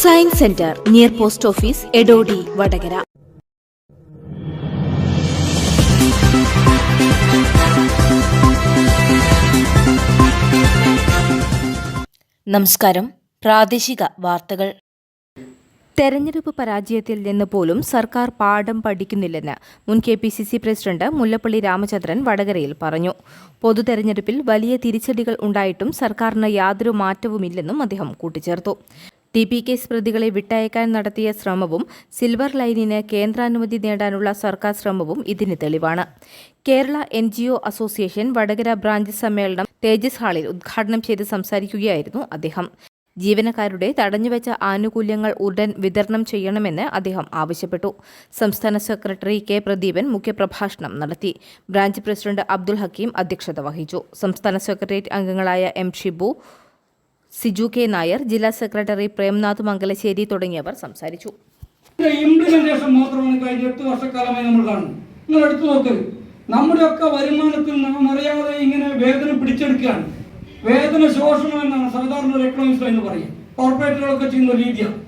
Science centre near post office Edodi Vadakara നമസ്കാരം. പ്രാദേശിക വാർത്തകൾ. തെരഞ്ഞെടുപ്പ് പരാജയത്തിൽ നിന്ന് പോലും സർക്കാർ പാഠം പഠിക്കുന്നില്ലെന്ന് മുൻ K P C C president Mullappally Ramachandran വടകരയിൽ പറഞ്ഞു. പൊതു തെരഞ്ഞെടുപ്പിൽ വലിയ തിരിച്ചടികൾ ഉണ്ടായിട്ടും സർക്കാരിന് യാതൊരു മാറ്റവുമില്ലെന്നും അദ്ദേഹം കൂട്ടിച്ചേർത്തു. ടി പി കേസ് പ്രതികളെ വിട്ടയക്കാൻ നടത്തിയ ശ്രമവും സിൽവർ ലൈനിന് കേന്ദ്രാനുമതി നേടാനുള്ള സർക്കാർ ശ്രമവും ഇതിന് തെളിവാണ്. Kerala N G O association Vadakara branch സമ്മേളനം തേജസ് ഹാളിൽ ഉദ്ഘാടനം ചെയ്ത് സംസാരിക്കുകയായിരുന്നു അദ്ദേഹം. ജീവനക്കാരുടെ തടഞ്ഞുവെച്ച ആനുകൂല്യങ്ങൾ ഉടൻ വിതരണം ചെയ്യണമെന്ന് അദ്ദേഹം ആവശ്യപ്പെട്ടു. സംസ്ഥാന സെക്രട്ടറി കെ പ്രദീപൻ മുഖ്യപ്രഭാഷണം നടത്തി. ബ്രാഞ്ച് പ്രസിഡന്റ് അബ്ദുൽ ഹക്കീം അധ്യക്ഷത വഹിച്ചു. സംസ്ഥാന സെക്രട്ടേറിയറ്റ് അംഗങ്ങളായ എം ഷിബു സിജു കെ നായർ ജില്ലാ സെക്രട്ടറി പ്രേംനാഥ് മംഗലശ്ശേരി തുടങ്ങിയവർ സംസാരിച്ചു. ഇംപ്ലിമെന്റേഷൻ മാത്രമാണ് കഴിഞ്ഞ എട്ട് വർഷക്കാലമായി നമ്മൾ കാണുന്നത്. നിങ്ങൾ എടുത്തു നോക്ക്. നമ്മുടെയൊക്കെ വരുമാനത്തിൽ നാം അറിയാതെ ഇങ്ങനെ വേദന പിടിച്ചെടുക്കുകയാണ്. വേദന ശോഷണം എന്നാണ് സാധാരണ ഒരു എക്കണോമിസ്റ്റ് എന്ന് പറയും കോർപ്പറേറ്റുകളൊക്കെ ചെയ്യുന്ന രീതിയാണ്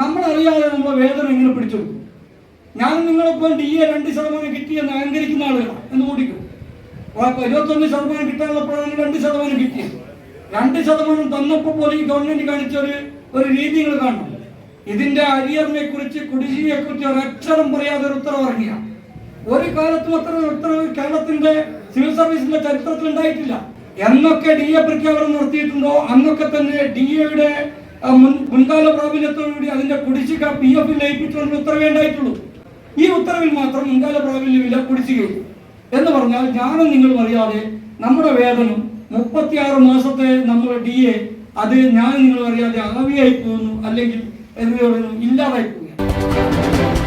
നമ്മളറിയാതെ നമ്മൾ വേതനം ഇങ്ങനെ പിടിച്ചെടുക്കും. ഞാൻ നിങ്ങളിപ്പോൾ ഡി എ രണ്ട് ശതമാനം കിട്ടിയെന്ന് അഹങ്കരിക്കുന്ന ആളുകളാണ് എന്ന് കൂടിക്കും ഇരുപത്തൊന്ന് ശതമാനം കിട്ടാനുള്ളപ്പോഴാണ് രണ്ട് ശതമാനം കിട്ടിയത്. രണ്ട് ശതമാനം തന്നപ്പോൾ പോലും ഈ ഗവൺമെന്റ് കാണിച്ച ഒരു ഒരു രീതി നിങ്ങൾ കാണണം ഇതിന്റെ അരിയറിനെ കുറിച്ച് കുടിശ്ശികയെ കുറിച്ച് ഒരക്ഷരം പറയാതെ ഒരു ഉത്തരവ് ഇറങ്ങിയ. ഒരു കാലത്തും അത്ര ഉത്തരവ് കേരളത്തിന്റെ സിവിൽ സർവീസിന്റെ ചരിത്രത്തിൽ ഉണ്ടായിട്ടില്ല. എന്നൊക്കെ ഡി എ പ്രഖ്യാപനം നടത്തിയിട്ടുണ്ടോ അന്നൊക്കെ തന്നെ ഡി എയുടെ മുൻകാല പ്രാബല്യത്തോടുകൂടി അതിന്റെ കുടിശ്ശിക പി എഫിൽ ലയിപ്പിച്ചുകൊണ്ട് ഉത്തരവേ ഉണ്ടായിട്ടുള്ളൂ. ഈ ഉത്തരവിൽ മാത്രം മുൻകാല പ്രാബല്യമില്ല കുടിശ്ശികയുള്ളൂ. എന്ന് പറഞ്ഞാൽ ഞാനും നിങ്ങളും അറിയാതെ നമ്മുടെ വേതനം മുപ്പത്തിയാറ് മാസത്തെ നമ്മുടെ ഡി എ അത് ഞാൻ നിങ്ങൾ അറിയാതെ അളവിയായി പോകുന്നു അല്ലെങ്കിൽ എന്ന് പറയുന്നു ഇല്ലാതായി പോവുകയാണ്